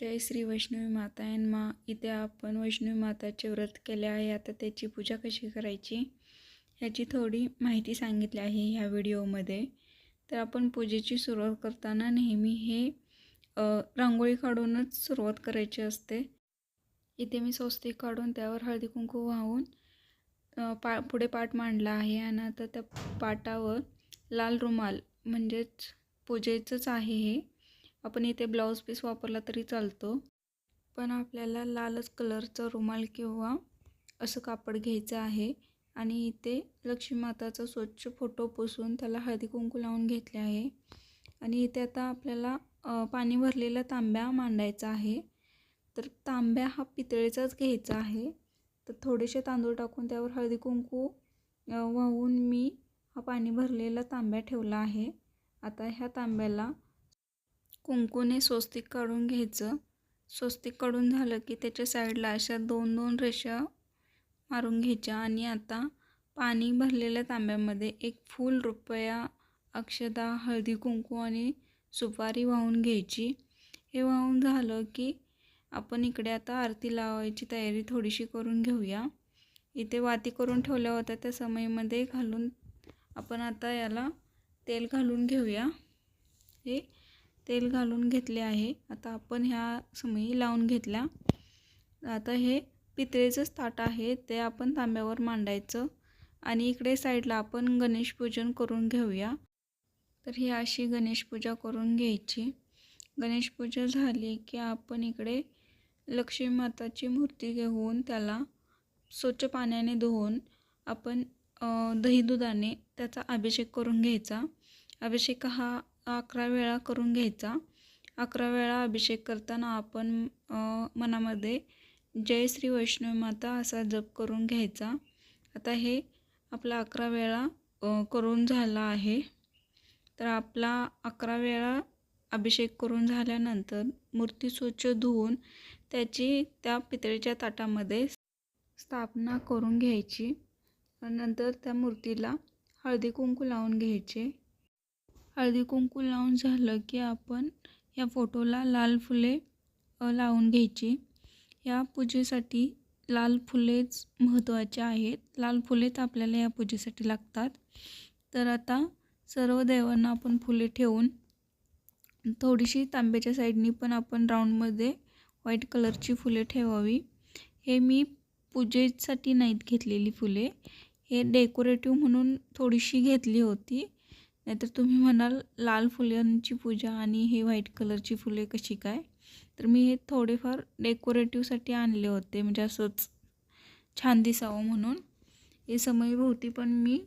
जय श्री वैष्णवी माता and मा. इथे आपण वैष्णवी माताचे व्रत केले आहे. आता त्याची पूजा कशी करायची ह्याची थोडी माहिती सांगितली आहे ह्या व्हिडिओमध्ये. तर आपण पूजेची सुरुवात करताना नेहमी हे रांगोळी काढूनच सुरुवात करायची असते. इथे मी स्वस्तिक काढून त्यावर हळदी कुंकू वाहून पा पुढे पाट मांडला आहे आणि आता त्या पाटावर लाल रुमाल म्हणजेच पूजेचंच आहे हे. आपण इथे ब्लाऊज पीस वापरला तरी चालतो. पण आपल्याला लालच कलरचा रुमाल किंवा असं कापड घ्यायचं आहे. आणि इथे लक्ष्मी माताचा स्वच्छ फोटो पुसून त्याला हळदी कुंकू लावून घेतले आहे. आणि इथे आता आपल्याला पाणी भरलेला तांब्या मांडायचा आहे. तर तांब्या हा पितळेचाच घ्यायचा आहे. तर थोडेसे तांदूळ टाकून त्यावर हळदी कुंकू वाहून मी हा पाणी भरलेला तांब्या ठेवला आहे. आता ह्या तांब्याला कुंकूने स्वस्तिक काढून घ्यायचं. स्वस्तिक काढून झालं की त्याच्या साईडला अशा दोन दोन रेषा मारून घ्यायच्या. आणि आता पाणी भरलेल्या तांब्यामध्ये एक फूल रुपया अक्षदा हळदी कुंकू आणि सुपारी वाहून घ्यायची. हे वाहून झालं की आपण इकडे आता आरती लावायची तयारी थोडीशी करून घेऊया. इथे वाती करून ठेवल्या होत्या त्या समयमध्ये घालून आपण आता याला तेल घालून घेऊया. हे तेल घालून घेतले आहे. आता आपण ह्या समयी लावून घेतल्या. आता हे पितळेचंच ताट आहे ते आपण तांब्यावर मांडायचं आणि इकडे साईडला आपण गणेश पूजन करून घेऊया. तर ही अशी गणेश पूजा करून घ्यायची. गणेश पूजा झाली की आपण इकडे लक्ष्मी माताची मूर्ती घेऊन त्याला स्वच्छ पाण्याने धुवून आपण दही दुधाने त्याचा अभिषेक करून घ्यायचा. अभिषेक हा अकरा वेळा करून घ्यायचा. अकरा वेळा अभिषेक करताना आपण मनामध्ये जय श्री वैष्णवी माता असा जप करून घ्यायचा. आता हे आपला अकरा वेळा करून झाला आहे. तर आपला अकरा वेळा अभिषेक करून झाल्यानंतर मूर्ती स्वच्छ धुवून त्याची त्या पितळेच्या ताटामध्ये स्थापना करून घ्यायची. नंतर त्या मूर्तीला हळदी कुंकू लावून घ्यायचे. हळदी कुंकू लावून झालं की आपण या फोटोला लाल फुले लावून घ्यायची. या पूजेसाठी लाल फुलेच महत्त्वाचे आहेत. लाल फुलेच आपल्याला या पूजेसाठी लागतात. तर आता सर्व देवांना आपण फुले ठेवून थोडीशी तांब्याच्या साईडनी पण आपण राऊंडमध्ये व्हाईट कलरची फुले ठेवावी. हे मी पूजेसाठी नाहीत घेतलेली फुले. हे डेकोरेटिव्ह म्हणून थोडीशी घेतली होती. नाहीतर तुम्ही म्हणाल लाल फुलांची पूजा आणि हे व्हाईट कलरची फुले कशी काय? तर मी हे थोडेफार डेकोरेटिव्हसाठी आणले होते म्हणजे असंच छान दिसावं म्हणून. हे समयभोवती पण मी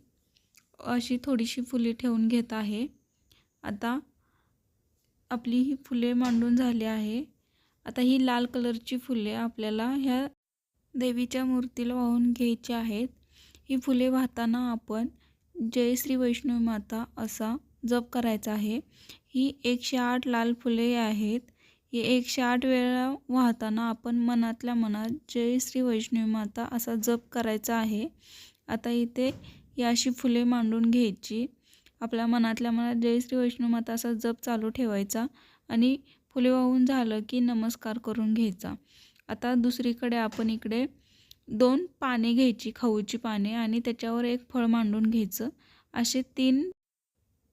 अशी थोडीशी फुले ठेवून घेत आहे. आता आपली ही फुले मांडून झाली आहे. आता ही लाल कलरची फुले आपल्याला ह्या देवीच्या मूर्तीला वाहून घ्यायची आहेत. ही फुले वाहताना आपण जय श्री वैष्णवी माता असा जप करायचा आहे. ही एकशे आठ लाल फुले आहेत. हे एकशे आठ वेळा वाहताना आपण मनातल्या मनात जय श्री वैष्णवी माता असा जप करायचा आहे. आता इथे ही अशी फुले मांडून घ्यायची. आपल्या मनातल्या मनात जय श्री वैष्णवी माता असा जप चालू ठेवायचा आणि फुले वाहून झालं की नमस्कार करून घ्यायचा. आता दुसरीकडे आपण इकडे दोन पाने घ्यायची खाऊची पाने आणि त्याच्यावर एक फळ मांडून घ्यायचं. असे तीन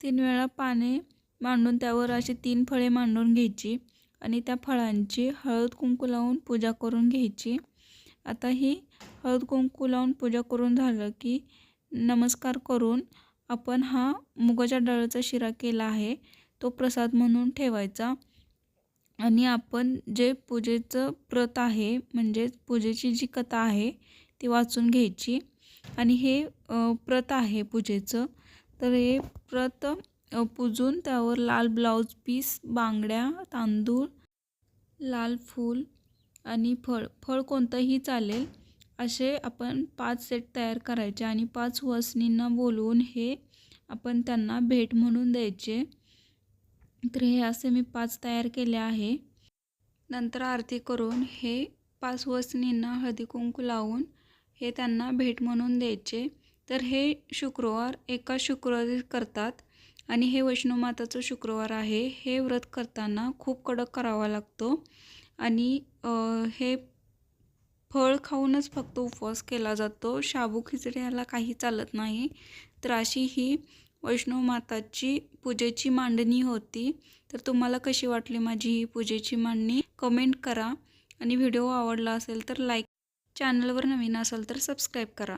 तीन वेळा पाने मांडून त्यावर अशी तीन फळे मांडून घ्यायची आणि त्या फळांची हळद कुंकू लावून पूजा करून घ्यायची. आता ही हळद कुंकू लावून पूजा करून झालं की नमस्कार करून आपण हा मुगाच्या डाळीचा शिरा केला आहे. तो प्रसाद म्हणून ठेवायचा. आणि आपण जे पूजेचं प्रत आहे म्हणजेच पूजेची जी कथा आहे ती वाचून घ्यायची. आणि हे प्रत आहे पूजेचं. तर हे प्रत पूजून त्यावर लाल ब्लाऊज पीस बांगड्या तांदूळ लाल फूल आणि फळ. फळ कोणतंही चालेल. असे आपण पाच सेट तयार करायचे आणि पाच वसनींना बोलवून हे आपण त्यांना भेट म्हणून द्यायचे. तर हे असे मी पाच तयार केले आहे. नंतर आरती करून हे पाच वसनींना हळदी कुंकू लावून हे त्यांना भेट म्हणून द्यायचे. तर हे शुक्रवार एका शुक्रवारी करतात आणि हे वैष्णवमाताचं शुक्रवार आहे. हे व्रत करताना खूप कडक करावा लागतो आणि हे फळ खाऊनच फक्त उपवास केला जातो. शाबू खिचडी ह्याला काही चालत नाही. तर अशी ही वैष्णव माताची पूजेची मांडणी होती. तर तुम्हाला कशी वाटली माझी ही पूजेची मांडणी? कमेंट करा. आणि व्हिडिओ आवडला असेल तर लाईक चॅनलवर नवीन असाल तर सबस्क्राईब करा.